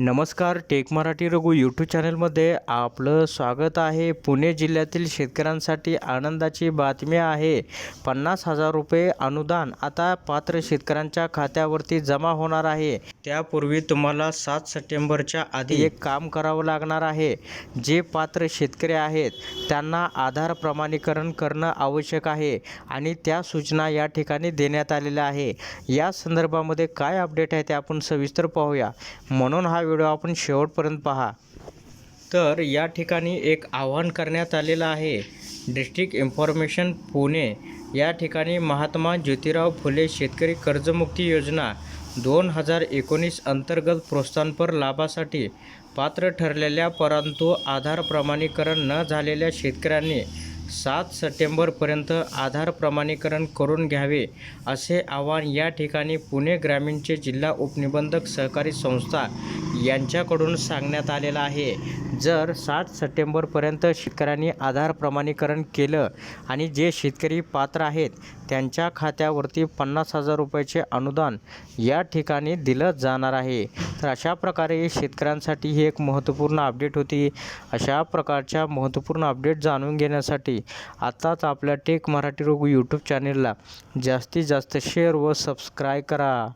नमस्कार take Marathi Raghu YouTube चॅनलमध्ये आपलं स्वागत आहे. पुणे जिल्ह्यातील शेतकऱ्यांसाठी आनंदाची बातमी आहे. पन्नास हजार रुपये अनुदान आता पात्र शेतकऱ्यांच्या खात्यावरती जमा होणार आहे. त्यापूर्वी तुम्हाला सात सप्टेंबरच्या आधी एक काम करावं लागणार आहे. जे पात्र शेतकरी आहेत त्यांना आधार प्रमाणीकरण करणं आवश्यक आहे आणि त्या सूचना या ठिकाणी देण्यात आलेल्या आहे. या संदर्भामध्ये काय अपडेट आहे ते आपण सविस्तर पाहूया. म्हणून हा व्हिडिओ आपण शेवटपर्यंत पहा. तर या ठिकाणी एक आव्हान करण्यात आलेलं आहे. District information Pune. या ठिकाणी महात्मा ज्योतिराव फुले शेतकरी कर्जमुक्ती योजना दोन हजार एकोणीस अंतर्गत प्रोत्साहनपर लाभासाठी पात्र ठरलेल्या परंतु आधार प्रमाणीकरण न झालेल्या शेतकऱ्यांनी सात सप्टेंबरपर्यंत आधार प्रमाणीकरण करून घ्यावे असे आवाहन या ठिकाणी पुणे ग्रामीणचे जिल्हा उपनिबंधक सहकारी संस्था यांच्याकडून सांगण्यात आलेलं आहे. जर सात सप्टेंबरपर्यंत शेतकऱ्यांनी आधार प्रमाणीकरण केलं आणि जे शेतकरी पात्र आहेत त्यांच्या खात्यावरती पन्नास हजार रुपयाचे अनुदान या ठिकाणी दिलं जाणार आहे. तर अशा प्रकारे शेतकऱ्यांसाठी ही एक महत्त्वपूर्ण अपडेट होती. अशा प्रकारच्या महत्त्वपूर्ण अपडेट जाणून घेण्यासाठी आत्ताच आपल्या टेक मराठी रोग यूट्यूब चॅनेलला जास्तीत जास्त शेअर व सबस्क्राईब करा.